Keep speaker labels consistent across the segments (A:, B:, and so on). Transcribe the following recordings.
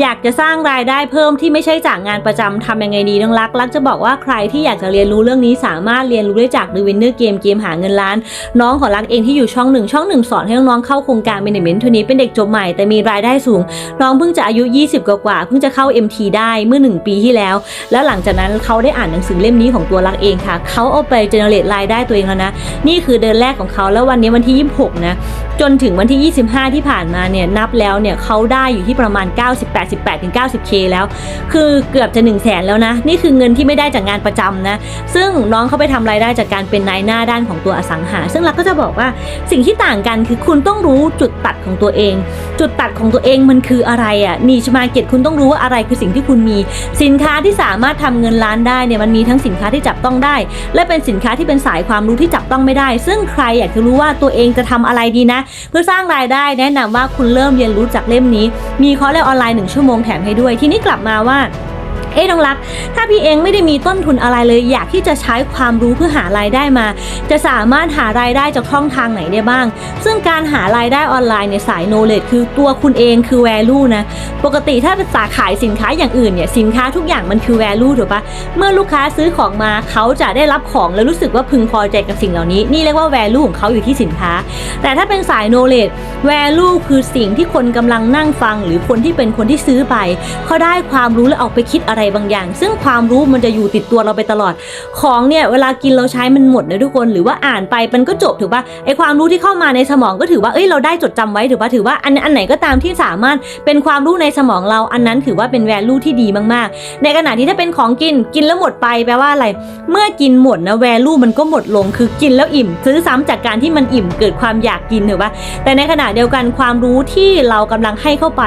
A: อยากจะสร้างรายได้เพิ่มที่ไม่ใช่จากงานประจำทำยังไงดีน้องรักรักจะบอกว่าใครที่อยากจะเรียนรู้เรื่องนี้สามารถเรียนรู้ได้จาก The Winner Game เกมหาเงินล้าน น้องของรักเองที่อยู่ช่องหนึ่งช่องหนึ่งสอนให้น้องๆเข้าโครงการ Management ทุนนี้เป็นเด็กจบใหม่แต่มีรายได้สูง น้องเพิ่งจะอายุ 20กว่าเพิ่งจะเข้า MT ได้เมื่อ 1 ปีที่แล้ว แล้วหลังจากนั้นเขาได้อ่านหนังสือเล่มนี้ของตัวรักเองค่ะเขาเอาไปเจเนเรตรายได้ตัวเองแล้วนะนี่คือเดือนแรกของเขาแล้ววันนี้วันที่ 26 นะ จนถึงวันที่ 25 ที่ผ่านมาเนี่ยนับแล้วเนี่ยเขาได้อยู่ที่ประมาณ 90 88ถึง 90k แล้ว คือเกือบจะ1 0 0 0 0แสนแล้วนะ นี่คือเงินที่ไม่ได้จากงานประจำนะ ซึ่งน้องเขาไปทำรายได้จากการเป็นนายหน้าด้านของตัวอสังหา ซึ่งเราก็จะบอกว่าสิ่งที่ต่างกันคือคุณต้องรู้จุดตัดของตัวเอง จุดตัดของตัวเองมันคืออะไรอะนีชมาเก็ตคุณต้องรู้ว่าอะไรคือสิ่งที่คุณมี สินค้าที่สามารถทำเงินล้านได้เนี่ยมันมีทั้งสินค้าที่จับต้องได้ และเป็นสินค้าที่เป็นสายความรู้ที่จับต้องไม่ได้ ซึ่งใครอยากจะรู้ว่าตัวเองจะทำอะไรดีนะเพื่อสร้างรายได้แนะนำว่าคุณเริ่มเรียนรู้จากเล่มนี้ มีคอร์สเรียนออนไลน์หนึ่งชั่วโมงแถมให้ด้วย ทีนี้กลับมาว่า เอ๊ะน้องรัก ถ้าพี่เองไม่ได้มีต้นทุนอะไรเลย อยากที่จะใช้ความรู้เพื่อหารายได้มา จะสามารถหารายได้จากช่องทางไหนได้บ้าง ซึ่งการหารายได้ออนไลน์ในสาย knowledge คือตัวคุณเองคือ value นะ ปกติถ้าเป็นสาขายสินค้าอย่างอื่นเนี่ยสินค้าทุกอย่างมันคือ value ถูกปะเมื่อลูกค้าซื้อของมาเขาจะได้รับของแล้วรู้สึกว่าพึงพอใจกับสิ่งเหล่านี้ นี่เรียกว่า value ของเขาอยู่ที่สินค้า แต่ถ้าเป็นสาย knowledge value คือสิ่งที่คนกำลังนั่งฟัง หรือคนที่เป็นคนที่ซื้อไปเขาได้ความรู้และเอาไปคิดอะไรบางอย่าง ซึ่งความรู้มันจะอยู่ติดตัวเราไปตลอด ของเนี่ยเวลากินเราใช้มันหมดนะทุกคน หรือว่าอ่านไปมันก็จบถือว่าไอความรู้ที่เข้ามาในสมองก็ถือว่าเอ้ยเราได้จดจำไว้ถือว่าถือว่าอันอันไหนก็ตามที่สามารถเป็นความรู้ในสมองเราอันนั้นถือว่าเป็น value ที่ดีมากๆ ในขณะที่ถ้าเป็นของกินกินแล้วหมดไปแปลว่าอะไร เมื่อกินหมดนะ value มันก็หมดลงคือกินแล้วอิ่ม ซื้อซ้ำจากการที่มันอิ่มเกิดความอยากกินถือว่า แต่ในขณะเดียวกันความรู้ที่เรากำลังให้เข้าไป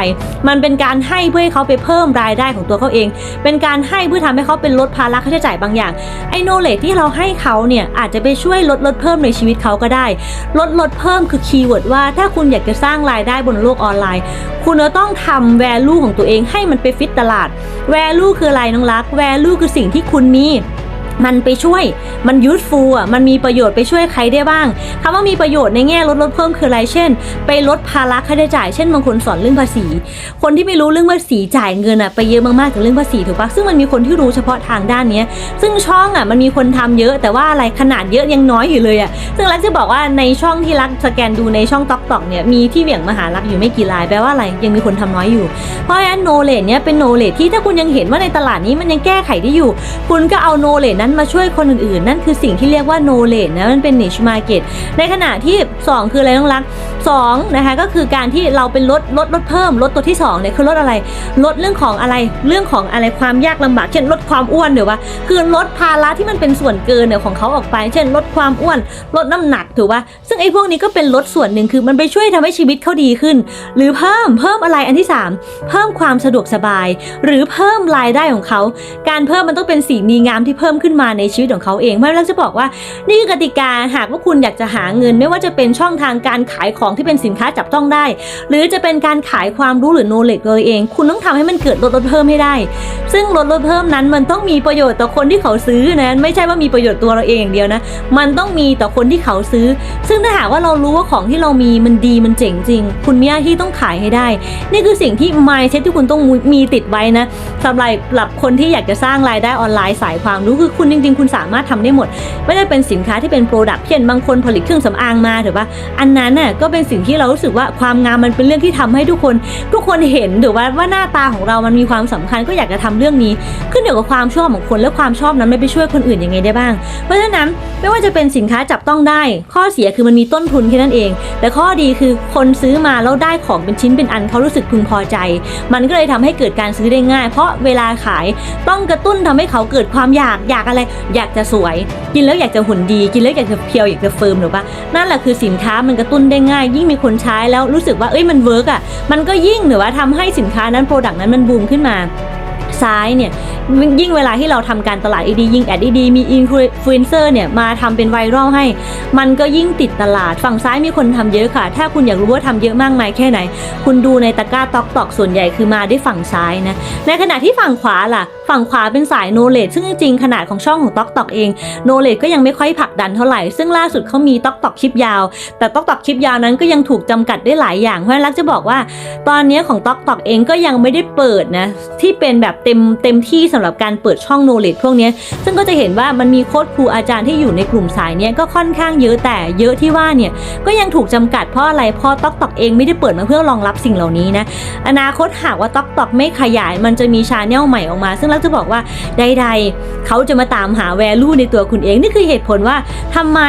A: มันเป็นการให้เพื่อให้เขาไปเพิ่มรายได้ของตัวเขาเองเป็นการให้เพื่อทำให้เขาเป็นลดภาระค่าใช้จ่ายบางอย่างไอโนเลทที่เราให้เขาเนี่ยอาจจะไปช่วยลดลดเพิ่มในชีวิตเขาก็ได้ ลดลดเพิ่มคือคีย์เวิร์ดว่าถ้าคุณอยากจะสร้างรายได้บนโลกออนไลน์ คุณจะต้องทำ value ของตัวเองให้มันไปฟิตตลาดแวลูคืออะไรน้องรักแวลูคือสิ่งที่คุณมี มันไปช่วย มันยูสฟูอะ มันมีประโยชน์ไปช่วยใครได้บ้างคำว่ามีประโยชน์ในแง่ลดลดเพิ่มคืออะไร เช่น ไปลดภาระค่าใช้จ่าย เช่นบางคนสอนเรื่องภาษี คนที่ไม่รู้เรื่องภาษีจ่ายเงินอะไปเยอะมากๆจากเรื่องภาษีถูกปะซึ่งมันมีคนที่รู้เฉพาะทางด้านนี้ซึ่งช่องอะมันมีคนทำเยอะแต่ว่าอะไรขนาดเยอะยังน้อยอยู่เลยอะ ซึ่งรักจะบอกว่าในช่องที่รักสแกนดูในช่องต็อกต็อกเนี่ยมีที่เหวี่ยงมหารักอยู่ไม่กี่รายแปลว่าอะไรยังมีคนทำน้อยอยู่ เพราะฉะนั้นโนเลดเนี่ยเป็นโนเลดที่ถ้าคุณยังเห็นว่าในตลาดนี้มันยังแก้ไขได้อยู่ คุณก็เอาโนเลดนั้นมาช่วยคนอื่นๆ นั่นคือสิ่งที่เรียกว่าโนเลดนะมันเป็น niche market ในขณะที่ 2 คืออะไรต้องรัก2นะคะก็คือการที่เราเป็นลดลดลดเพิ่มลดตัวที่2เนี่ยคือลดอะไร ลดเรื่องของอะไรเรื่องของอะไรความยากลำบาก เช่นลดความอ้วนเดี๋ยวว่าคือลดภาระที่มันเป็นส่วนเกินเนี่ยของเขาออกไป เช่น ลดความอ้วน ลดน้ำหนักถูกป่ะซึ่งไอ้พวกนี้ก็เป็นลดส่วนหนึ่งคือมันไปช่วยทำให้ชีวิตเขาดีขึ้น หรือเพิ่มเพิ่มอะไรอันที่ 3 เพิ่มความสะดวกสบาย หรือเพิ่มรายได้ของเขา การเพิ่มมันต้องเป็นสิ่งดีงามที่เพิ่มขึ้นมาในชีวิตของเขาเองเพราะฉะนั้นเราจะบอกว่านี่คือกติกาหากว่าคุณอยากจะหาเงิน ไม่ว่าจะเป็นช่องทางการขายของที่เป็นสินค้าจับต้องได้ หรือจะเป็นการขายความรู้หรือโนเล e เลยเอง คุณต้องทำให้มันเกิดลดลดเพิ่มให้ได้ ซึ่งลดลดเพิ่มนั้นมันต้องมีประโยชน์ต่อคนที่เขาซื้อนะไม่ใช่ว่ามีประโยชน์ตัวเราเองอย่างเดียวนะ มันต้องมีต่อคนที่เขาซื้อ ซึ่งถ้าหากว่าเรารู้ว่าของที่เรามีมันดีมันเจ๋งจริง คุณมีหน้าที่ต้องขายให้ได้ นี่คือสิ่งที่ mindset ที่คุณต้องมีติดไว้นะสำหรับคนที่อยากจะสร้างรายได้ออนไลน์สายความรู้คือคุณุณจริงๆ คุณสามารถทำได้หมด ไม่ได้เป็นสินค้าที่เป็นโปรดักต์เช่นบางคนผลิตเครื่องสำอางมาถือว่าอันนั้นน่ะก็เป็นสิ่งที่เรารู้สึกว่าความงามมันเป็นเรื่องที่ทำให้ทุกคน ทุกคนเห็นหรือว่าว่าหน้าตาของเรามันมีความสำคัญก็อยากจะทำเรื่องนี้ ขึ้นอยู่กับความชอบของคนและความชอบนั้นไม่ไปช่วยคนอื่นยังไงได้บ้าง เพราะฉะนั้นไม่ว่าจะเป็นสินค้าจับต้องได้ ข้อเสียคือมันมีต้นทุนแค่นั้นเอง แต่ข้อดีคือคนซื้อมาแล้วได้ของเป็นชิ้นเป็นอันเขารู้สึกพึงพอใจ มันก็เลยทำให้เกิดการซื้อได้ง่าย เพราะเวลาขายต้องกระตุ้นทำให้เขาเกิดความอยากอยากอะไรอยากจะสวย กินแล้วอยากจะหุ่นดี กินแล้วอยากจะเพียวอยากจะเฟิร์มหรือปะนั่นแหละคือสินค้ามันกระตุ้นได้ง่าย ยิ่งมีคนใช้แล้วรู้สึกว่าเอ้ยมันเวิร์กอะมันก็ยิ่งหรือว่าทำให้สินค้านั้นโปรดักต์นั้นมันบูมขึ้นมาซ้ายเนี่ยยิ่งเวลาที่เราทำการตลาดดีๆยิ่งแอดดีๆมีอินฟลูเอนเซอร์เนี่ยมาทำเป็นไวรัลให้ มันก็ยิ่งติดตลาด ฝั่งซ้ายมีคนทำเยอะค่ะ ถ้าคุณอยากรู้ว่าทำเยอะมากมายแค่ไหน คุณดูในตะกร้าต็อกตอกส่วนใหญ่คือมาได้ฝั่งซ้ายนะ ในขณะที่ฝั่งขวาล่ะ ฝั่งขวาเป็นสายโนเลดซึ่งจริงๆขนาดของช่องของต๊อกตอกเองโนเลดก็ยังไม่ค่อยผลักดันเท่าไหร่ ซึ่งล่าสุดเขามีต๊อกตอกคลิปยาว แต่ต๊อกตอกคลิปยาวนั้นก็ยังถูกจำกัดได้หลายอย่างเพราะนั้นรักจะบอกว่า ตอนนี้ของตอกตอกเองก็ยังไม่ได้เปิดนะที่เป็นแบบเต็มเต็มที่สำหรับการเปิดช่องโนเลดพวกนี้ซึ่งก็จะเห็นว่ามันมีโค้ดครูอาจารย์ที่อยู่ในกลุ่มสายเนี้ยก็ค่อนข้างเยอะแต่เยอะที่ว่าเนี่ยก็ยังถูกจำกัดเพราะอะไรเพราะต๊อกตอกเองไม่ได้เปิดมาเพื่อรองรับสิ่งเหล่านี้นะอนาคตหากว่าต๊อกตอกไม่ขยายมันจะมีชาแนลใหม่ออกมา ซึ่งเราจะบอกว่าใด ๆ เขาจะมาตามหาแวลูในตัวคุณเองนี่คือเหตุผลว่าทำไม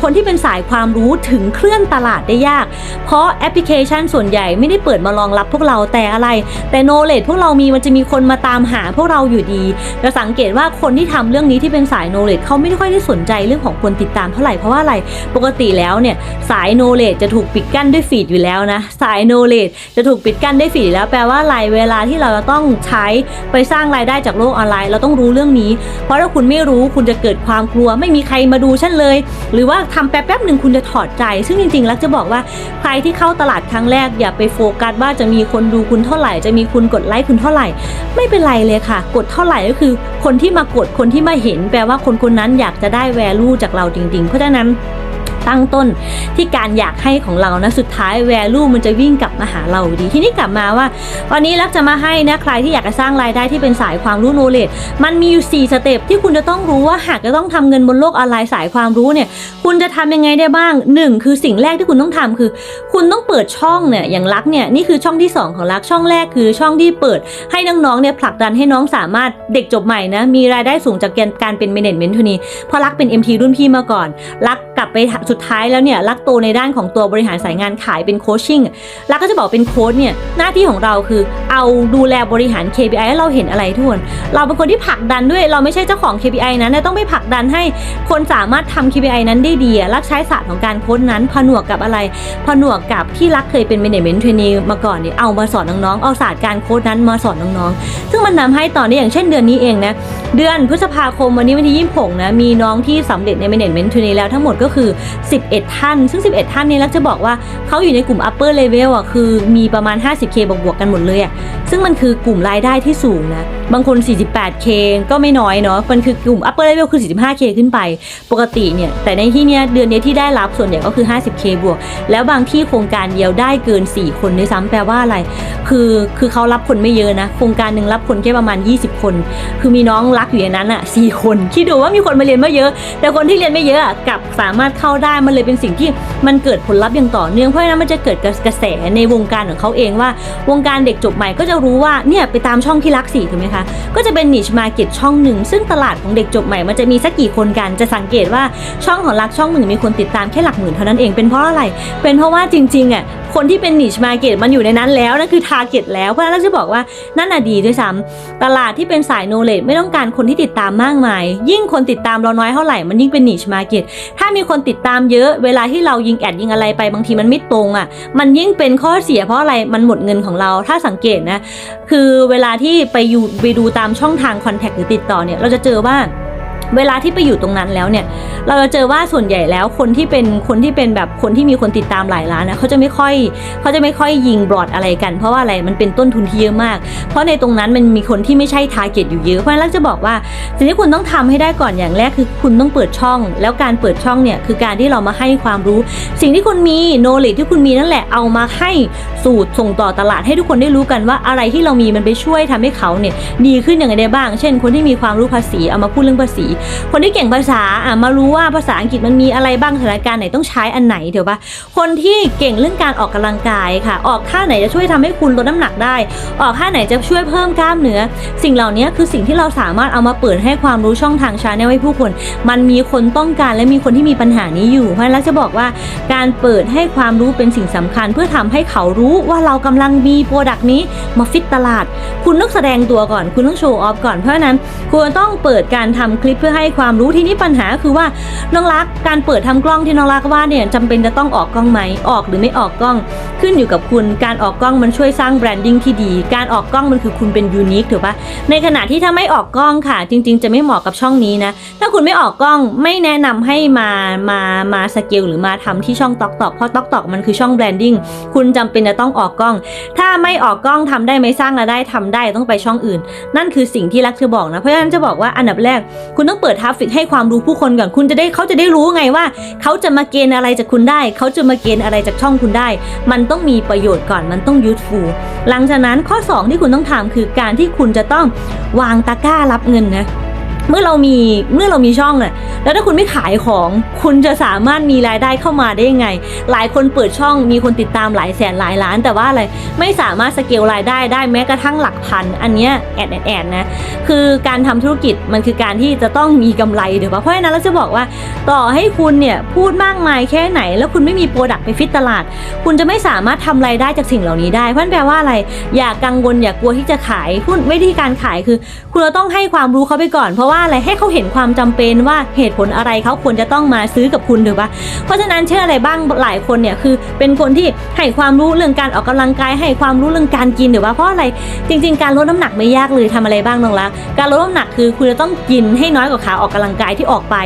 A: คนที่เป็นสายความรู้ถึงเคลื่อนตลาดได้ยาก เพราะแอปพลิเคชันส่วนใหญ่ไม่ได้เปิดมารองรับพวกเราแต่อะไร แต่โนเลดพวกเรามีมันจะมีคนมาตามหาพวกเราอยู่ดีจะสังเกตว่าคนที่ทำเรื่องนี้ที่เป็นสายโนเลดเขาไม่ค่อยได้สนใจเรื่องของคนติดตามเท่าไหร่เพราะว่าอะไรปกติแล้วเนี่ยสายโนเลดจะถูกปิดกั้นด้วยฟีดอยู่แล้วนะสายโนเลดจะถูกปิดกั้นด้วยฟีดแล้วแปลว่าอะไรเวลาที่เราจะต้องใช้ไปสร้างรายได้จากโลกออนไลน์ เราต้องรู้เรื่องนี้ เพราะถ้าคุณไม่รู้คุณจะเกิดความกลัว ไม่มีใครมาดูฉันเลย หรือว่าทำแป๊บๆหนึ่งคุณจะถอดใจ ซึ่งจริงๆแล้วจะบอกว่าใครที่เข้าตลาดครั้งแรกอย่าไปโฟกัสว่าจะมีคนดูคุณเท่าไหร่ จะมีคุณกดไลค์คุณเท่าไหร่ ไม่เป็นไรเลยค่ะ กดเท่าไหร่ก็คือ คนที่มากดคนที่มาเห็นแปลว่าคนคนนั้นอยากจะได้แวลูจากเราจริง ๆ เพราะฉะนั้น ตั้งต้น ที่การอยากให้ของเรานะสุดท้ายแวลูมันจะวิ่งกลับมาหาเราดี ทีนี้กลับมาว่า วันนี้รักจะมาให้นะใครที่อยากจะสร้างรายได้ที่เป็นสายความรู้โนเลดมันมีอยู่ 4 สเต็ปที่คุณจะต้องรู้ว่าหากจะต้องทำเงินบนโลกออนไลน์สายความรู้เนี่ยคุณจะทำยังไงได้บ้าง 1 คือสิ่งแรกที่คุณต้องทำคือ คุณต้องเปิดช่องเนี่ยอย่างรักเนี่ยนี่คือช่องที่ 2 ของรักช่องแรกคือช่องที่เปิด ให้น้องๆเนี่ยผลักดันให้น้องสามารถเด็กจบใหม่นะมีรายได้สูงจากการเป็น management ทุนี้เพราะรักเป็น MT รุ่นพี่มาก่อนรัก ลับไปสุดท้ายแล้วเนี่ยรักโตในด้านของตัวบริหารสายงานขายเป็นโคชชิ่งรักก็จะบอกเป็นโค้ชเนี่ยหน้าที่ของเราคือเอาดูแลบริหาร KPI ให้เราเห็นอะไรทุกคนเราเป็นคนที่ผลักดันด้วยเราไม่ใช่เจ้าของ KPI นะเนี่ยต้องไปผลักดันให้คนสามารถทำ KPI นั้นได้ดีรักใช้ศาสตร์ของการโค้ชนั้นผนวกกับอะไรผนวกกับที่รักเคยเป็น management trainee มาก่อนเนี่ยเอามาสอนน้องๆเอาศาสตร์การโค้ชนั้นมาสอนน้องๆ ซึ่งมันทำให้ตอนนี้อย่างเช่นเดือนนี้เองนะเดือนพฤษภาคมวันนี้วันที่26นะมีน้องที่สำเร็จใน management trainee แล้วทั้งหมดก็คือ 11 ท่าน ซึ่ง 11 ท่านนี้ลักจะบอกว่าเขาอยู่ในกลุ่ม upper level อะคือมีประมาณ 50k บวกๆกันหมดเลยอะซึ่งมันคือกลุ่มรายได้ที่สูงนะ บางคน 48k ก็ไม่น้อยเนาะ มันคือกลุ่ม upper level คือ 45k ขึ้นไป ปกติเนี่ย แต่ในที่เนี้ยเดือนนี้ที่ได้รับส่วนใหญ่ก็คือ 50k บวก แล้วบางที่โครงการเดียวได้เกิน 4 คนด้วยซ้ำแปลว่าอะไร คือคือเขารับคนไม่เยอะนะ โครงการหนึ่งรับคนแค่ประมาณ 20 คน คือมีน้องรักอยู่ในนั้นอะสคนคิดดูว่ามีคนมาเรียนไมาเยอะ แต่คนที่เรียนไม่เยอะอะกลับสามารถเข้าได้มันเลยเป็นสิ่งที่มันเกิดผลลัพธ์อย่างต่อเนื่องเพราะฉะนั้นมันจะเกิดกระแสในวงการของเขาเองว่า วงการเด็กจบใหม่ก็จะรู้ว่าเนี่ยไปตามช่องที่รักสี่ถูกไหมคะก็จะเป็นนิชมาเก็ตช่องหนึ่ง ซึ่งตลาดของเด็กจบใหม่มันจะมีสักกี่คนกัน จะสังเกตว่าช่องของรักช่องหนึ่งมีคนติดตามแค่หลักหมื่นเท่านั้นเอง เป็นเพราะอะไร เป็นเพราะว่าจริงๆอะคนที่เป็นนิชมาเก็ตมันอยู่ในนั้นแล้วนั่นคือทาร์เก็ตแล้วเพราะฉะนั้นเราจะบอกว่านั่นน่ะดีด้วยซ้ำตลาดที่เป็นสายโนเลดไม่ต้องการคนที่ติดตามมากมาย ยิ่งคนติดตามเราน้อยเท่าไหร่มันยิ่งเป็นนิชมาเก็ตถ้ามีคนติดตามเยอะเวลาที่เรายิงแอดยิงอะไรไปบางทีมันไม่ตรงอะ มันยิ่งเป็นข้อเสียเพราะอะไรมันหมดเงินของเราถ้าสังเกตนะ คือเวลาที่ไปอยู่ไปดูตามช่องทางคอนแทคหรือติดต่อเนี่ยเราจะเจอว่า เวลาที่ไปอยู่ตรงนั้นแล้วเนี่ย เราจะเจอว่าส่วนใหญ่แล้วคนที่เป็นคนที่เป็นแบบคนที่มีคนติดตามหลายล้านนะเขาจะไม่ค่อยเขาจะไม่ค่อยยิงบลอดอะไรกัน เพราะว่าอะไรมันเป็นต้นทุนที่เยอะมาก เพราะในตรงนั้นมันมีคนที่ไม่ใช่ทาร์เก็ตอยู่เยอะเพราะฉะนั้นเราจะบอกว่าสิ่งที่คุณต้องทำให้ได้ก่อนอย่างแรกคือคุณต้องเปิดช่อง แล้วการเปิดช่องเนี่ยคือการที่เรามาให้ความรู้ สิ่งที่คุณมีโนเลดที่คุณมีนั่นแหละเอามาให้สูตรส่งต่อตลาดให้ทุกคนได้รู้กันว่าอะไรที่เรามีมันไปช่วยทำให้เขาเนี่ยดีขึ้นอย่างไรได้บ้าง เช่น คนที่มีความรู้ภาษีเอามาพูดเรื่องภาษีคนที่เก่งภาษาอะมารู้ว่าภาษาอังกฤษมันมีอะไรบ้างสถานการณ์ไหนต้องใช้อันไหนเดี๋ยวปะคนที่เก่งเรื่องการออกกำลังกายค่ะ ออกท่าไหนจะช่วยทำให้คุณลดน้ำหนักได้ ออกท่าไหนจะช่วยเพิ่มกล้ามเนื้อ สิ่งเหล่านี้คือสิ่งที่เราสามารถเอามาเปิดให้ความรู้ช่องทางชาแนลให้ผู้คน มันมีคนต้องการและมีคนที่มีปัญหานี้อยู่ เพราะฉะนั้นจะบอกว่าการเปิดให้ความรู้เป็นสิ่งสำคัญ เพื่อทำให้เขารู้ว่าเรากำลังมีโปรดักต์นี้มาฟิตตลาด คุณต้องแสดงตัวก่อน คุณต้องโชว์ออฟก่อนเพราะฉะนั้นคุณต้องเปิดการทำคลิปเพื่อให้ความรู้ที่นี่ปัญหาคือว่าน้องรักการเปิดทำกล้องที่น้องรักว่าเนี่ยจำเป็นจะต้องออกกล้องไหมออกหรือไม่ออกกล้อง ขึ้นอยู่กับคุณ การออกกล้องมันช่วยสร้างแบรนดิ้งที่ดี การออกกล้องมันคือคุณเป็นยูนิคถูกปะในขณะที่ถ้าไม่ออกกล้องค่ะ จริง ๆ จะไม่เหมาะกับช่องนี้นะถ้าคุณไม่ออกกล้องไม่แนะนำให้มามามาสเกลหรือมาทำที่ช่องตอกตอกเพราะตอกตอกมันคือช่องแบรนดิ้งคุณจำเป็นจะต้องออกกล้อง ถ้าไม่ออกกล้องทำได้ไหมสร้างรายได้ทำได้ต้องไปช่องอื่น นั่นคือสิ่งที่รักจะบอกนะเพราะฉะนั้นจะบอกว่าอันดับแรกคุณต้อง้องเปิดทราฟฟิกให้ความรู้ผู้คนก่อนคุณจะได้เขาจะได้รู้ไงว่า เขาจะมาเกณฑ์อะไรจากคุณได้ เขาจะมาเกณฑ์อะไรจากช่องคุณได้ มันต้องมีประโยชน์ก่อนมันต้องยูทฟูลหลังจากนั้นข้อ 2 ที่คุณต้องทำคือการที่คุณจะต้องวางตะกร้ารับเงินนะ เมื่อเรามีเมื่อเรามีช่องน่ะแล้วถ้าคุณไม่ขายของคุณจะสามารถมีรายได้เข้ามาได้ยังไง หลายคนเปิดช่องมีคนติดตามหลายแสนหลายล้าน แต่ว่าอะไรไม่สามารถสเกลรายได้ได้แม้กระทั่งหลักพัน อันเนี้ยแอดแอดแอดนะคือการทำธุรกิจมันคือการที่จะต้องมีกำไรเดี๋ยวเพราะฉะนั้นเราจะบอกว่าต่อให้คุณเนี่ยพูดมากมายแค่ไหน แล้วคุณไม่มีโปรดักต์ไปฟิตตลาด คุณจะไม่สามารถทำรายได้จากสิ่งเหล่านี้ได้เพราะนั่นแปลว่าอะไรอย่ากังวลอย่ากลัวที่จะขายพูดวิธีการขายคือ คุณจะต้องให้ความรู้เขาไปก่อนเพราะว่าอะไรให้เขาเห็นความจำเป็นว่าเหตุผลอะไรเขาควรจะต้องมาซื้อกับคุณถูกปะเพราะฉะนั้นเชื่ออะไรบ้างหลายคนเนี่ยคือเป็นคนที่ให้ความรู้เรื่องการออกกำลังกาย ให้ความรู้เรื่องการกินหรือว่าเพราะอะไรจริง ๆ การลดน้ำหนักไม่ยากเลยทำอะไรบ้างน้องละการลดน้ำหนักคือคุณจะต้องกินให้น้อยกว่าขาออกกำลังกายที่ออกไป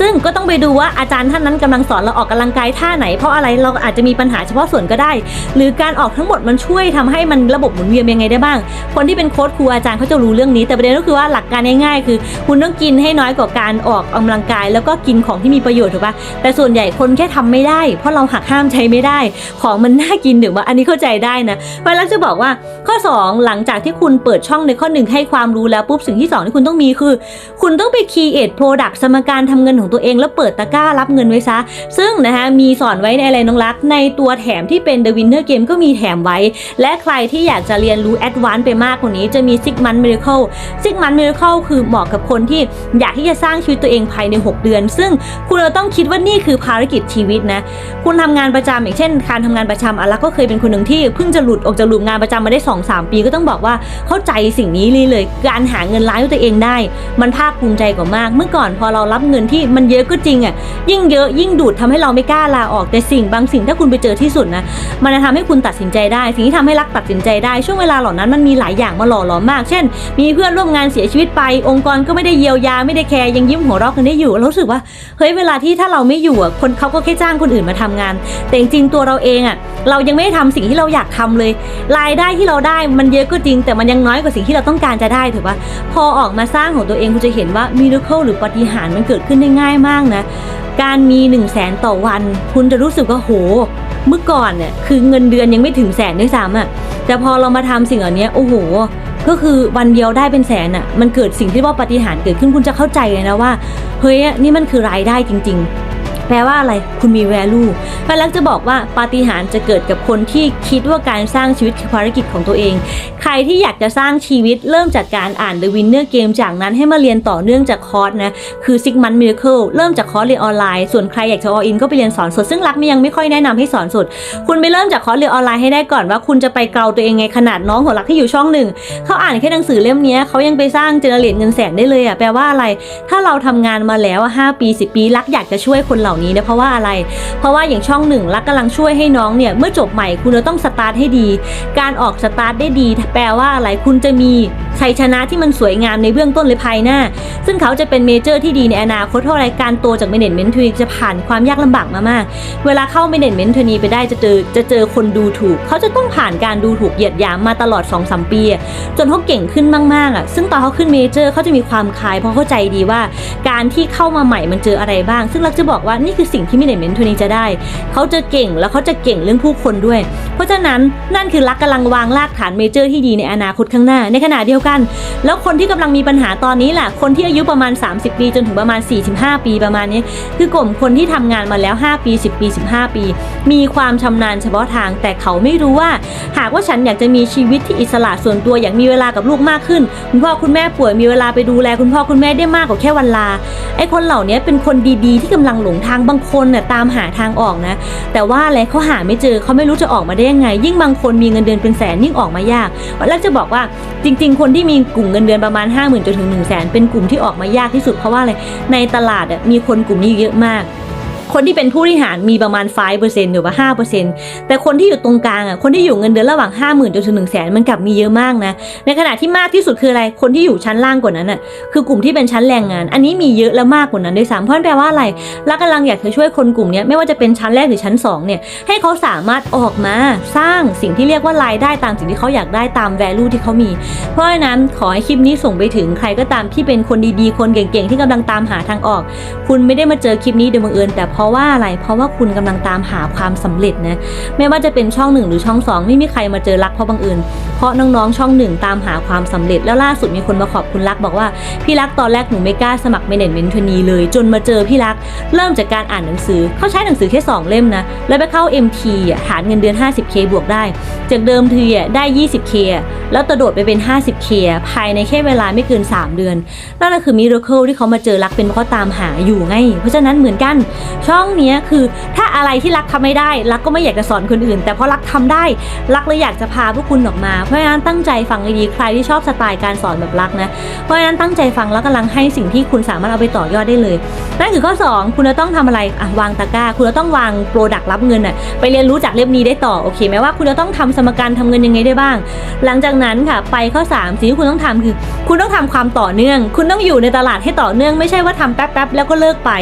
A: ซึ่งก็ต้องไปดูว่าอาจารย์ท่านนั้นกำลังสอนเราออกกำลังกายท่าไหน เพราะอะไรเราอาจจะมีปัญหาเฉพาะส่วนก็ได้ หรือการออกทั้งหมดมันช่วยทำให้มันระบบหมุนเวียนยังไงได้บ้าง คนที่เป็นโค้ชครูอาจารย์เขาจะรู้เรื่องนี้ แต่ประเด็นก็คือว่าหลักการง่ายๆ คือคุณณต้องกินให้น้อยกว่าการออกกำลังกาย แล้วก็กินของที่มีประโยชน์ถูกปะแต่ส่วนใหญ่คนแค่ทำไม่ได้ เพราะเราหักห้ามใช้ไม่ได้ ของมันน่ากินถึงว่าอันนี้เข้าใจได้นะเพราะฉะนั้นจะบอกว่าข้อ 2 หลังจากที่คุณเปิดช่องในข้อหนึ่งให้ความรู้แล้วปุ๊บสิ่งที่ 2 ที่คุณต้องมีคือ คุณต้องไป create product สมการทำเงินของตัวเอง แล้วเปิดตะกร้ารับเงินไว้ซะ ซึ่งนะคะมีสอนไว้ในอะไรน้องรัก ในตัวแถมที่เป็น The Winner Game ก็มีแถมไว้ และใครที่อยากจะเรียนรู้ Advance ไปมากกว่านี้จะมี Six Month Miracle Six Month Miracle คือเหมาะกับคนที่อยากที่จะสร้างชีวิตตัวเองภายใน 6 เดือน ซึ่งคุณจะต้องคิดว่านี่คือภารกิจชีวิตนะคุณทำงานประจำอย่างเช่น การทำงานประจำอะลักก็เคยเป็นคนหนึ่งที่เพิ่งจะหลุดออกจากหลุมงานประจำมาได้ 2-3 ปีก็ต้องบอกว่าเข้าใจสิ่งนี้เลยเลย การหาเงินล้านด้วยตัวเองได้ มันภาคภูมิใจกว่ามาก เมื่อก่อนพอเรารับเงินที่มันเยอะก็จริงอะยิ่งเยอะยิ่งดูดทำให้เราไม่กล้าลาออกแต่สิ่งบางสิ่งถ้าคุณไปเจอที่สุดนะมันจะทำให้คุณตัดสินใจได้ สิ่งที่ทำให้รักตัดสินใจได้ช่วงเวลาเหล่านั้นมันมีหลายอย่างมาหล่อหลอมมาก เช่น มีเพื่อนร่วมงานเสียชีวิตไป องค์กรก็ไม่ได้เยียวยาไม่ได้แคร์ยังยิ้มหัวเราะกันได้อยู่เรารู้สึกว่าเฮ้ยเวลาที่ถ้าเราไม่อยู่อะคนเขาก็แค่จ้างคนอื่นมาทำงาน แต่จริงๆตัวเราเองอะเรายังไม่ได้ทำสิ่งที่เราอยากทำเลย รายได้ที่เราได้มันเยอะก็จริง แต่มันยังน้อยกว่าสิ่งที่เราต้องการจะได้ถูกปะพอออกมาสร้างของตัวเองคุณจะเห็นว่ามิราเคิลหรือปาฏิหาริย์มันเกิดขึ้นได้ง่ายมากนะการมี1นึ่งแสนต่อวัน คุณจะรู้สึกว่าโห เมื่อก่อนเนี่ยคือเงินเดือนยังไม่ถึงแสนด้วยซ้ำอะแต่พอเรามาทำสิ่งเหล่านี้โอ้โห ก็คือวันเดียวได้เป็นแสนอะมันเกิดสิ่งที่ว่าปฏิหารเกิดขึ้นคุณจะเข้าใจเลยนะว่าเฮ้ยนี่มันคือรายได้จริง ๆ แปลว่าอะไรคุณมี value แปลลักจะบอกว่าปาฏิหาริย์จะเกิดกับคนที่คิดว่าการสร้างชีวิตคือภารกิจของตัวเอง ใครที่อยากจะสร้างชีวิตเริ่มจากการอ่าน The Winner Game จากนั้นให้มาเรียนต่อเนื่องจากคอร์สนะ คือ Six Month Miracle เริ่มจากคอร์สเรียนออนไลน์ ส่วนใครอยากจะ all in ก็ไปเรียนสอนสด ซึ่งรักไม่ยังไม่ค่อยแนะนำให้สอนสด คุณไปเริ่มจากคอร์สเรียนออนไลน์ให้ได้ก่อนว่าคุณจะไปเกาตัวเองไงขนาดน้องของรักที่อยู่ช่องหนึ่งเขาอ่านแค่หนังสือเล่มนี้เขายังไปสร้างเจเนเรตเงินแสนได้เลยอะแปลว่าอะไร ถ้าเราทำงานมาแล้ว5ปี 10 ปีรักอยากจะช่วยคนเหล่านี้นะเพราะว่าอะไร เพราะว่าอย่างช่องหนึ่งรักกำลังช่วยให้น้องเนี่ยเมื่อจบใหม่คุณจะต้องสตาร์ทให้ดี การออกสตาร์ทได้ดี แปลว่าอะไรคุณจะมีชัยชนะที่มันสวยงามในเบื้องต้นเลยภายหน้า ซึ่งเขาจะเป็นเมเจอร์ที่ดีในอนาคตเท่าไรการโตจากเมเนจเมนต์ทรีจะผ่านความยากลำบากมามาก เวลาเข้าเมเนจเมนต์ทรีไปได้จะเจอจะเจอคนดูถูก เขาจะต้องผ่านการดูถูกเหยียดหยามมาตลอด2อสปี จนเขาเก่งขึ้นมากๆอะซึ่งตอนเขาขึ้นเมเจอร์เขาจะมีความคลายเพราะเข้าใจดีว่า การที่เข้ามาใหม่มันเจออะไรบ้าง ซึ่งเราจะบอกว่านี่คือสิ่งที่เมเนเมนต์ทรีจะได้ เขาจะเก่งแล้วเขาจะเก่งเรื่องผู้คนด้วย เพราะฉะนั้นนั่นคือรักกำลังวางรากฐานเมเจอร์ที่ดีในอนาคตข้างหน้า ในขณะเดียวกัน แล้วคนที่กำลังมีปัญหาตอนนี้แหละคนที่อายุประมาณ 30 ปีจนถึงประมาณ 45 ปีประมาณนี้ คือกลุ่มคนที่ทำงานมาแล้ว 5 ปี 10 ปี 15 ปี มีความชำนาญเฉพาะทาง แต่เขาไม่รู้ว่า หากว่าฉันอยากจะมีชีวิตที่อิสระส่วนตัวอยากมีเวลากับลูกมากขึ้น คุณพ่อคุณแม่ป่วยมีเวลาไปดูแลคุณพ่อคุณแม่ได้มากกว่าแค่วันลาไอ้คนเหล่านี้เป็นคนดีๆ ที่กำลังหลงทางบางคนเนี่ยตามหาทางออกนะ แต่ว่าอะไรเขาหาไม่เจอเขาไม่รู้จะออกมาได้ยังไง ยิ่งบางคนมีเงินเดือนเป็นแสนยิ่งออกมายากวันแรกจะบอกว่าจริง ๆ คนที่มีกลุ่มเงินเดือนประมาณ 5 0,000จนถึง1 0 0 0 0แสนเป็นกลุ่มที่ออกมายากที่สุดเพราะว่าอะไรในตลาดมีคนกลุ่มนี้เยอะมาก คนที่เป็นผู้บริหารมีประมาณ5%หรือว่า5%แต่คนที่อยู่ตรงกลางอะคนที่อยู่เงินเดือนระหว่าง 50,000จนถึง1 0 0 0 0แมันกลับมีเยอะมากนะ ในขณะที่มากที่สุดคืออะไรคนที่อยู่ชั้นล่างกว่านั้นอะคือกลุ่มที่เป็นชั้นแรงงาน อันนี้มีเยอะและมากกว่านั้นด้วยซ้ำเพราะนั่นแปลว่าอะไรรักกำลังอยากจะช่วยคนกลุ่มนี้ไม่ว่าจะเป็นชั้นแรกหรือชั้นสองเนี่ยให้เขาสามารถออกมาสร้างสิ่งที่เรียกว่ารายได้ตามสิ่งที่เขาอยากได้ตาม value ที่เขามี เพราะฉะนั้นขอให้คลิปนี้ส่งไปถึงใครก็ตามที่เป็นคนดีๆ คนเก่งๆ ที่กำลังตามหาทางออก คุณไม่ได้มาเจอคลิปนี้โดยบังเอิญแต่เพราะราะว่าอะไร เพราะว่าคุณกำลังตามหาความสำเร็จนะ ไม่ว่าจะเป็นช่องหนึ่งหรือช่องสองไม่มีใครมาเจอรักเพราะบังเอิญ เพราะน้องๆช่องหนึ่งตามหาความสำเร็จ แล้วล่าสุดมีคนมาขอบคุณรักบอกว่าพี่รักตอนแรกหนูไม่กล้าสมัครเมเนจเมนต์ทนีเลย จนมาเจอพี่รัก เริ่มจากการอ่านหนังสือ เขาใช้หนังสือแค่2เล่มนะ แล้วไปเข้า MT อะฐานเงินเดือน 50k บวกได้ จากเดิมทีอะได้ 20k แล้วกระโดดไปเป็น 50k ภายในแค่เวลาไม่เกิน 3 เดือนนั่นก็คือมิราเคิลที่เขามาเจอรักเป็นเพราะตามหาอยู่ไง เพราะฉะนั้นเหมือนกันช่องเนี้ยคือถ้าอะไรที่รักทำไม่ได้ รักก็ไม่อยากจะสอนคนอื่น แต่เพราะรักทำได้ รักเลยอยากจะพาพวกคุณออกมา เพราะฉะนั้นตั้งใจฟังดีใครที่ชอบสไตล์การสอนแบบรักนะ เพราะฉะนั้นตั้งใจฟังแล้วกำลังให้สิ่งที่คุณสามารถเอาไปต่อยอดได้เลยนั่นคือข้อ 2 คุณจะต้องทำอะไรอะวางตะกร้า คุณจะต้องวางโปรดักต์รับเงินอะไปเรียนรู้จากเล่มนี้ได้ต่อโอเคไหมว่าคุณจะต้องทำสมการทำเงินยังไงได้บ้าง หลังจากนั้นค่ะไปข้อ 3 สิ่งที่คุณต้องทำคือ คุณต้องทำความต่อเนื่อง คุณต้องอยู่ในตลาดให้ต่อเนื่องไม่ใช่ว่าทำแป๊บๆแล้วก็เลิกไป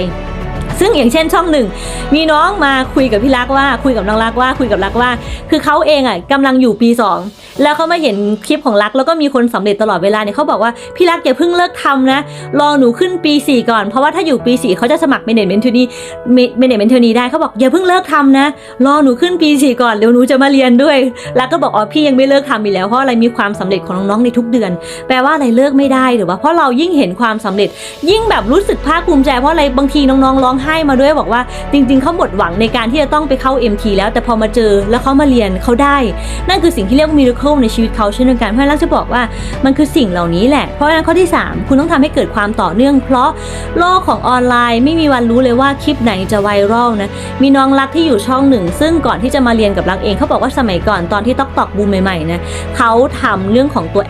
A: ซึ่งอย่างเช่นช่องหนึ่งมีน้องมาคุยกับพี่รักว่าคุยกับน้องรักว่าคุยกับรักว่า คือเขาเองอะกำลังอยู่ปี 2 แล้วเขามาเห็นคลิปของรักแล้วก็มีคนสำเร็จตลอดเวลาเนี่ยเขาบอกว่าพี่รักอย่าเพิ่งเลิกทำนะรอหนูขึ้นปี 4 ก่อน เพราะว่าถ้าอยู่ปี 4เขาจะสมัครเมเนจเมนทูนีเมเนจเมนทูนีได้เขาบอกอย่าเพิ่งเลิกทำนะรอหนูขึ้นปี 4 ก่อนเดี๋ยวหนูจะมาเรียนด้วยรักก็บอกอ๋อพี่ยังไม่เลิกทำอีกแล้วเพราะอะไรมีความสำเร็จของน้องๆในทุกเดือน แปลว่าอะไรเลิกไม่ได้หรือว่าเพราะเรายิ่งเห็นความสำเร็จ ยิ่งแบบรู้สึกภาคภูมิใจเพราะอะไรบางทีน้องๆร้องไห้มาด้วยบอกว่า จริง ๆเขาหมดหวังในการที่จะต้องไปเข้า MT แล้วแต่พอมาเจอแล้วเขามาเรียนเขาได้ นั่นคือสิ่งที่เรียกว่ามิราเคิลในชีวิตเขาเช่นเดียวกันเพราะฉะนั้นเราจะบอกว่ามันคือสิ่งเหล่านี้แหละ เพราะฉะนั้นข้อที่ 3 คุณต้องทำให้เกิดความต่อเนื่อง เพราะโลกของออนไลน์ไม่มีวันรู้เลยว่าคลิปไหนจะไวรัลนะมีน้องรักที่อยู่ช่องหนึ่ง ซึ่งก่อนที่จะมาเรียนกับรักเองเขาบอกว่าสมัยก่อนตอนที่ต๊อกตอกบูมใหม่ๆนะเขาทำเรื่องของตัว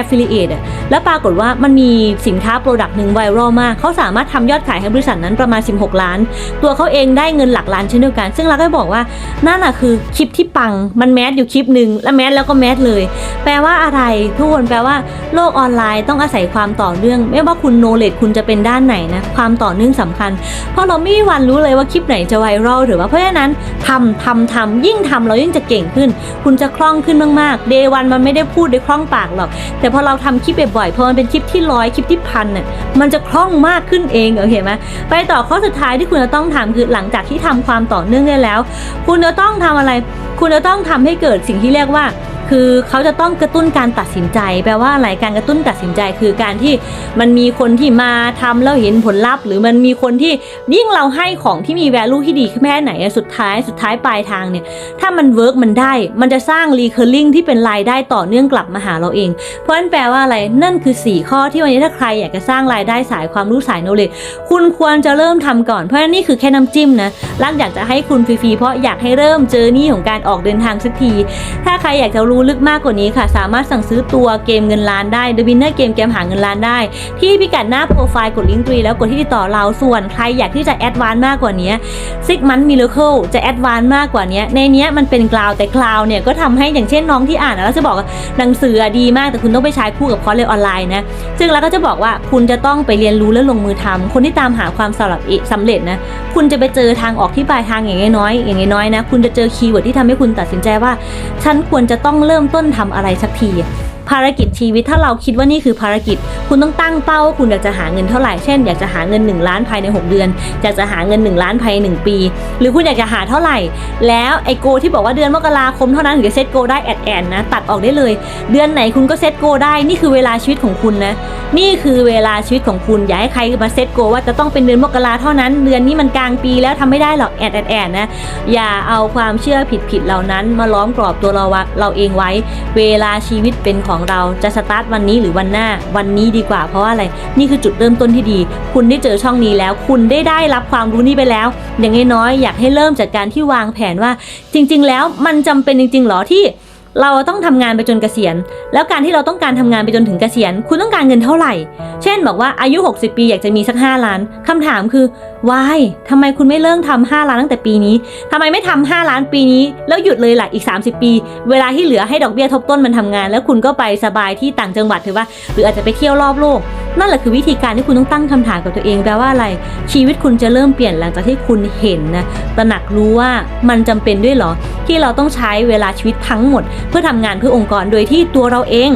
A: affiliate อะแล้วปรากฏว่ามันมีสินค้าโปรดักต์หนึ่งไวรัลมากเขาสามารถทำยอดขายให้บริษัทนั้นประมาณ 16ล้าน ตัวเขาเองได้เงินหลักล้านเช่นเดียวกัน ซึ่งเราก็บอกว่านั่นน่ะคือคลิปที่ปังมันแมสอยู่คลิปหนึ่งแล้วแมสแล้วก็แมสเลย แปลว่าอะไรทุกคนแปลว่าโลกออนไลน์ต้องอาศัยความต่อเนื่อง ไม่ว่าคุณโนเลดคุณจะเป็นด้านไหนนะความต่อเนื่องสำคัญ เพราะเราไม่มีวันรู้เลยว่าคลิปไหนจะไวรัลหรือว่าเพราะฉะนั้นทำทำทำยิ่งทำเรายิ่งจะเก่งขึ้น คุณจะคล่องขึ้นมากๆเดวันมันไม่ได้พูดด้วยคล่องปากหรอก แต่พอเราทำคลิปบ่อยๆพอมันเป็นคลิปที่ร้อยคลิปที่พันเนี่ยมันจะคล่องมากขึ้นเองโอเคไหมไปต่อข้อสุดท้ายที่คุณจะต้องทำคือหลังจากที่ทำความต่อเนื่องได้แล้ว คุณจะต้องทำอะไร คุณจะต้องทำให้เกิดสิ่งที่เรียกว่า คือเขาจะต้องกระตุ้นการตัดสินใจ แปลว่าอะไรการกระตุ้นตัดสินใจ คือการที่มันมีคนที่มาทำแล้วเห็นผลลัพธ์ หรือมันมีคนที่ยิ่งเราให้ของที่มี value ที่ดีแค่ไหนสุดท้ายสุดท้ายปลายทางเนี่ยถ้ามันเวิร์กมันได้ มันจะสร้าง recurring ที่เป็นรายได้ต่อเนื่องกลับมาหาเราเอง เพราะนั้นแปลว่าอะไรนั่นคือ 4 ข้อที่วันนี้ถ้าใครอยากจะสร้างรายได้สายความรู้สาย knowledge คุณควรจะเริ่มทำก่อนเพราะฉะนั้นนี่คือแค่น้ำจิ้มนะรักอยากจะให้คุณฟรีๆเพราะอยากให้เริ่มเจอนี่ของการออกเดินทางสักที ถ้าใครอยากจะรูู้้ลึกมากกว่านี้ค่ะ สามารถสั่งซื้อตัวเกมเงินล้านได้ The Winner เกมเกมหาเงินล้านได้ ที่พิกัดหน้าโปรไฟล์กดลิงก์ตรีแล้วกดที่ติดต่อเราส่วนใครอยากที่จะแอดวานมากกว่านี้ซิกมันมิเลเคิลจะแอดวานมากกว่านี้ในนี้มันเป็นกลาวแต่กลาวเนี่ยก็ทำให้อย่างเช่นน้องที่อ่านนะแล้วจะบอกหนังสือดีมากแต่คุณต้องไปใช้คู่กับคอร์สเรียนออนไลน์นะซึ่งเราก็จะบอกว่าคุณจะต้องไปเรียนรู้และลงมือทำคนที่ตามหาความสำเร็จสำเร็จนะคุณจะไปเจอทางออกที่ปลายทางอย่างน้อยอย่างน้อยนะคุณจะเจอคีย์เวิร์ดที่ทำให้คุณตัดสินใจว่า ฉันควรจะต้องเริ่มต้นทำอะไรสักที ภารกิจชีวิตถ้าเราคิดว่านี่คือภารกิจ คุณต้องตั้งเป้าว่าคุณอยากจะหาเงินเท่าไหร่ เช่น อยากจะหาเงิน 1 ล้านภายใน 6 เดือน อยากจะหาเงิน 1 ล้านภายใน 1 ปี หรือคุณอยากจะหาเท่าไหร่ แล้วไอโกที่บอกว่าเดือนมกราคมเท่านั้นถึงจะเซตโกได้แอดแอนนะตัดออกได้เลย เดือนไหนคุณก็เซตโกได้นี่คือเวลาชีวิตของคุณนะนี่คือเวลาชีวิตของคุณอย่าให้ใครมาเซตโกว่าจะต้องเป็นเดือนมกราเท่านั้น เดือนนี้มันกลางปีแล้วทำไม่ได้หรอกแอดแอดแอดนะอย่าเอาความเชื่อผิดๆเหล่านั้น มาล้อมกรอบตัวเราเราเองไว้ เวลาชีวิตเป็นของเราจะสตาร์ทวันนี้หรือวันหน้าวันนี้ดีกว่า เพราะว่าอะไรนี่คือจุดเริ่มต้นที่ดี คุณได้เจอช่องนี้แล้ว คุณได้ได้รับความรู้นี้ไปแล้ว อย่างน้อยๆอยากให้เริ่มจากการที่วางแผนว่า จริง ๆ แล้วมันจำเป็นจริงๆหรอที่ เราต้องทำงานไปจนเกษียณ แล้วการที่เราต้องการทำงานไปจนถึงเกษียณ คุณต้องการเงินเท่าไหร่ เช่นบอกว่าอายุ 60 ปีอยากจะมีสัก 5 ล้านคำถามคือ why ทำไมคุณไม่เริ่มทำ5ล้านตั้งแต่ปีนี้ทำไมไม่ทำ5ล้านปีนี้ แล้วหยุดเลยล่ะอีก 30 ปี เวลาที่เหลือให้ดอกเบี้ยทบต้นมันทำงาน แล้วคุณก็ไปสบายที่ต่างจังหวัดถือว่า หรืออาจจะไปเที่ยวรอบโลกนั่นแหละคือวิธีการที่คุณต้องตั้งคำถามกับตัวเองแปลว่าอะไร ชีวิตคุณจะเริ่มเปลี่ยนหลังจากที่คุณเห็นนะตระหนักรู้ว่ามันจำเป็นด้วยหรอ ที่เราต้องใช้เวลาชีวิตทั้งหมดเพื่อทำงานเพื่อองค์กรโดยที่ตัวเราเอง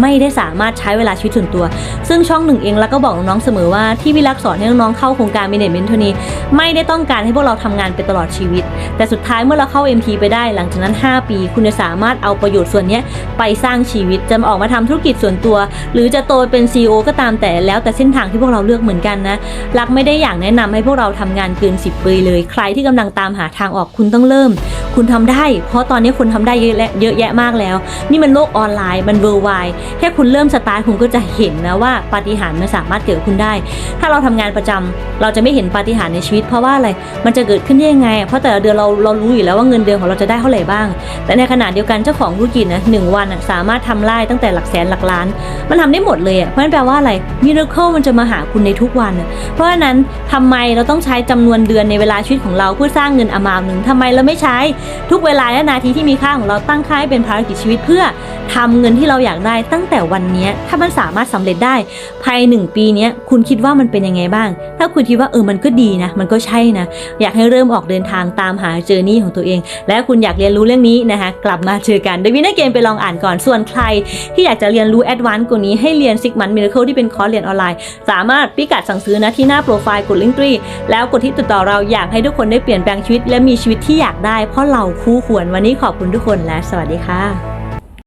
A: ไม่ได้สามารถใช้เวลาชีวิตส่วนตัว ซึ่งช่องหนึ่งเองแล้วก็บอกน้องๆเสมอว่าที่วิลักษ์สอนให้น้องๆเข้าโครงการ Management เท่านี้ไม่ได้ต้องการให้พวกเราทำงานไปตลอดชีวิต แต่สุดท้ายเมื่อเราเข้า MT ไปได้หลังจากนั้น 5 ปี คุณจะสามารถเอาประโยชน์ส่วนนี้ไปสร้างชีวิตจะออกมาทำธุรกิจส่วนตัว หรือจะโตเป็น CEO ก็ตามแต่แล้วแต่เส้นทางที่พวกเราเลือกเหมือนกันนะรักไม่ได้อยากแนะนำให้พวกเราทำงานเกิน 10 ปีเลย ใครที่กำลังตามหาทางออกคุณต้องเริ่ม คุณทำได้ เพราะตอนนี้คุณทำได้เยอะแยะเยอะแยะมากแล้ว นี่มันโลกออนไลน์มันเวอร์ไวแค่คุณเริ่มสตาร์ทคุณก็จะเห็นนะว่าปาฏิหาริย์มันสามารถเกิดคุณได้ ถ้าเราทำงานประจำเราจะไม่เห็นปาฏิหาริย์ในชีวิต เพราะว่าอะไรมันจะเกิดขึ้นได้ยังไง เพราะแต่ละเดือนเราเรารู้อยู่แล้วว่าเงินเดือนของเราจะได้เท่าไหร่บ้าง แต่ในขณะเดียวกันเจ้าของธุรกิจนะหนึ่งวันสามารถทำไล่ตั้งแต่หลักแสนหลักล้าน มันทำได้หมดเลยอะเพราะนั่นแปลว่าอะไรมิราเคิลมันจะมาหาคุณในทุกวัน เพราะฉะนั้นทำไมเราต้องใช้จำนวนเดือนในเวลาชีวิตของเราเพื่อสร้างเงินอามามหนึ่งทำไมเราไม่ใช้ทุกเวลาและนาทีที่มีค่าของเราตั้งค่าให้เป็นภารกิจชีวิตเพื่อทำเงินที่เราอยากได้ตั้งแต่วันนี้ถ้ามันสามารถสำเร็จได้ภายในหนึ่งปีนี้คุณคิดว่ามันเป็นยังไงบ้าง ถ้าคุณคิดว่าเออมันก็ดีนะ มันก็ใช่นะ อยากให้เริ่มออกเดินทางตามหาเจอร์นี่ของตัวเอง และคุณอยากเรียนรู้เรื่องนี้นะคะกลับมาเจอกันเดวินเกมไปลองอ่านก่อนส่วนใคร ที่อยากจะเรียนรู้แอดวานซ์กว่านี้ให้เรียนซิกมันมิราเคิลที่เป็นคอร์สเรียนออนไลน์ สามารถพิกัดสั่งซื้อนะที่หน้าโปรไฟล์กดลิงก์ตรีแล้วกดที่ติดต่อเราอยากให้ทุกคนได้เปลี่ยนแปลงชีวิต และมีชีวิตที่อยากได้เพราะเราคู่ควรวันนี้ขอบคุณทุกคนและสวัสดีค่ะ